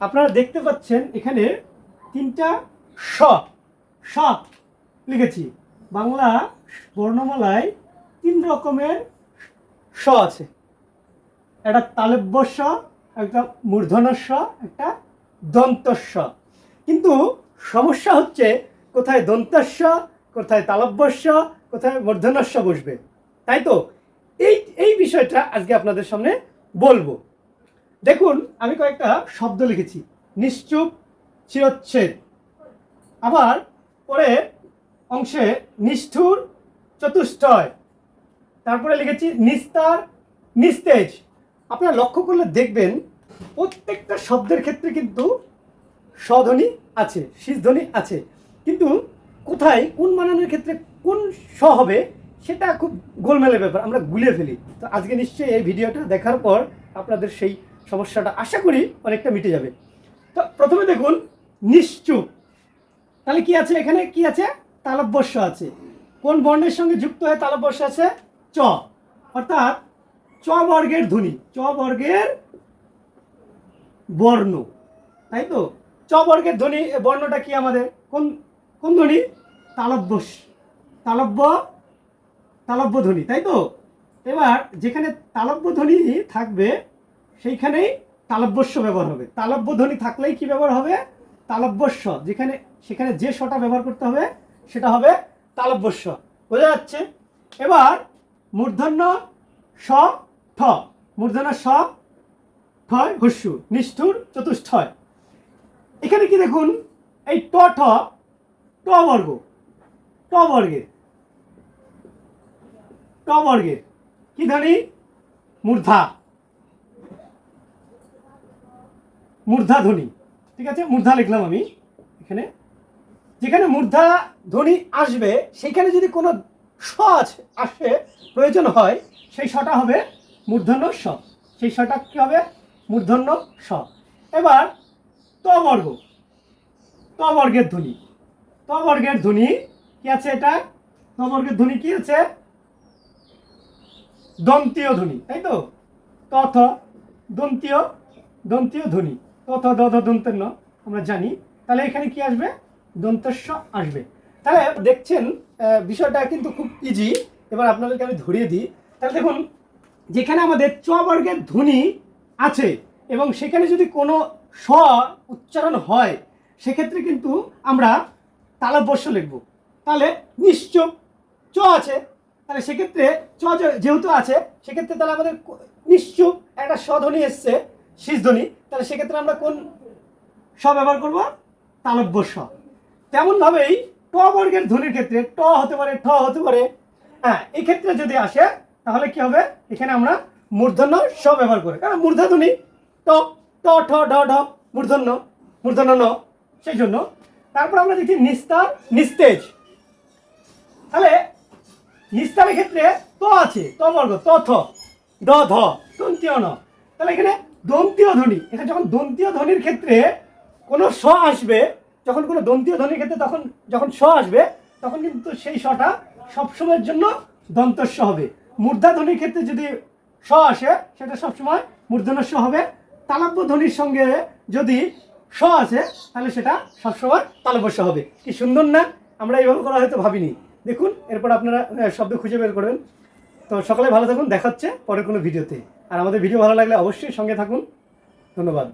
আপনারা দেখতে পাচ্ছেন এখানে তিনটা স স লিখেছি। বাংলা বর্ণমালায় তিন রকমের স আছে। একটা তালব্য স একটা মূর্ধন্য স একটা দন্তস্ব কিন্তু সমস্যা হচ্ছে কোথায় দন্তস্ব কোথায় তালব্যস্য কোথায় মূর্ধন্যস্ব বসবে। তাই তো? এই এই বিষয়টা আজকে আপনাদের সামনে বলব। দেখুন, আমি কয়েকটা শব্দ লিখেছি। নিশ্চুপ, চিরচ্ছেদ। আবার পরে অংশে নিষ্ঠুর, চতুষ্টয়। তারপরে লিখেছি নিস্তার, নিস্তেজ। আপনারা লক্ষ্য করলে দেখবেন, প্রত্যেকটা শব্দের ক্ষেত্রে কিন্তু স্বধ্বনি আছে শীষধ্বনি আছে। কিন্তু কোথায়, কোন বানানোর ক্ষেত্রে কোন স হবে, সেটা খুব গোলমেলের ব্যাপার, আমরা গুলিয়ে ফেলি। তো আজকে নিশ্চয়ই এই ভিডিওটা দেখার পর আপনাদের সেই সমস্যাটা আশা করি অনেকটা মিটে যাবে। তো প্রথমে দেখুন, নিশ্চুপ। তাহলে কি আছে এখানে? কি আছে? তালব্যস্য আছে। কোন বর্ণের সঙ্গে যুক্ত হয়ে তালব্যস্য আছে? চ। অর্থাৎ চ বর্গের ধ্বনি, চ বর্গের বর্ণ। তাই তো? চ বর্গের ধ্বনি বর্ণটা কি আমাদের? কোন কোন ধ্বনি? তালব্য তালব্য তালব্য ধ্বনি, তাই তো? এবার যেখানে তালব্য ধ্বনি থাকবে সেইখানেই তালব্যস্য ব্যবহার হবে। তালব্য ধ্বনি থাকলেই কি ব্যবহার হবে? তালব্যস্য, যেখানে সেখানে যে শটা ব্যবহার করতে হবে, সেটা হবে তালব্যস্য। বোঝা যাচ্ছে? এবার মূর্ধন্য স ঠ। মূর্ধন্য স ঠয় হস্যু, নিষ্ঠুর চতুষ্ঠয়। এখানে কি দেখুন? এই ট ঠ, ট বর্গ। ট বর্গের ট বর্গের কি ধ্বনি? মূর্ধা। মূর্ধা ধ্বনি। ঠিক আছে? মূর্ধা লিখলাম আমি। এখানে। যেখানে মূর্ধা ধ্বনি আসবে সেখানে যদি কোনো স আছে আসে, প্রয়োজন হয়, সেই সটা হবে মূর্ধন্য স। সেই সটা কি হবে? মূর্ধন্য স। এবার ত বর্গ ত বর্গের ধ্বনি। ত বর্গের ধ্বনি কি আছে এটা? ত বর্গের ধ্বনি কি আছে? দন্তীয় ধ্বনি, তাই তো? তথ দন্তীয় দন্তীয় ধ্বনি। তথ দ দ দন্তের ন আমরা জানি। তাহলে এখানে কি আসবে? দন্তস্ব আসবে। তাহলে দেখছেন বিষয়টা কিন্তু খুব ইজি এবার আপনাদেরকে আমি ধরিয়ে দিই। তাহলে দেখুন, যেখানে আমাদের চ বর্গের ধ্বনি আছে এবং সেখানে যদি কোনো স উচ্চারণ হয়, সেক্ষেত্রে কিন্তু আমরা তালব্যস্য লিখব। তাহলে নিশ্চয় চ আছে। তাহলে সেক্ষেত্রে চ যেহেতু আছে, সেক্ষেত্রে তাহলে আমাদের নিশ্চুপ একটা স্বধ্বনি এসছে। শীষধ্বনি তাহলে সেক্ষেত্রে আমরা কোন স ব্যবহার করব? তালব্য স। তেমনভাবেই ট বর্গের ধ্বনির ক্ষেত্রে ট হতে পারে, ঠ হতে পারে। হ্যাঁ এক্ষেত্রে যদি আসে, তাহলে কি হবে? এখানে আমরা মূর্ধন্য স ব্যবহার করি কারণ মূর্ধা ধ্বনি, ট ট, ঠ ড ঢ, মূর্ধন্য মূর্ধন্য ন, সেই জন্য। তারপর আমরা দেখি নিস্তার, নিস্তেজ। তাহলে নিস্তারের ক্ষেত্রে ত আছে, ত বর্গ, ত, থ, ড, ধ দন্তীয় ন। তাহলে এখানে দন্তীয় ধ্বনি। এখানে যখন দন্তীয় ধ্বনির ক্ষেত্রে কোনো স আসবে, যখন কোনো দন্তীয় ধ্বনির ক্ষেত্রে তখন, যখন স আসবে, তখন কিন্তু সেই সটা সবসময়ের জন্য দন্তস্ব হবে। মূর্ধা ধ্বনির ক্ষেত্রে যদি স আসে, সেটা সবসময় মূর্ধন্যস্ব হবে। তালব্য ধ্বনির সঙ্গে যদি স আসে, তাহলে সেটা সবসময় তালব্যস্য হবে। কি সুন্দর না? আমরা এইভাবে করা হয়তো ভাবিনি। দেখুন, এরপর আপনারা শব্দ খুঁজে বের করবেন। তো সকালে ভালো থাকুন, দেখাচ্ছে পরের কোনো ভিডিওতে। আর আমাদের ভিডিও ভালো লাগলে অবশ্যই সঙ্গে থাকুন। ধন্যবাদ।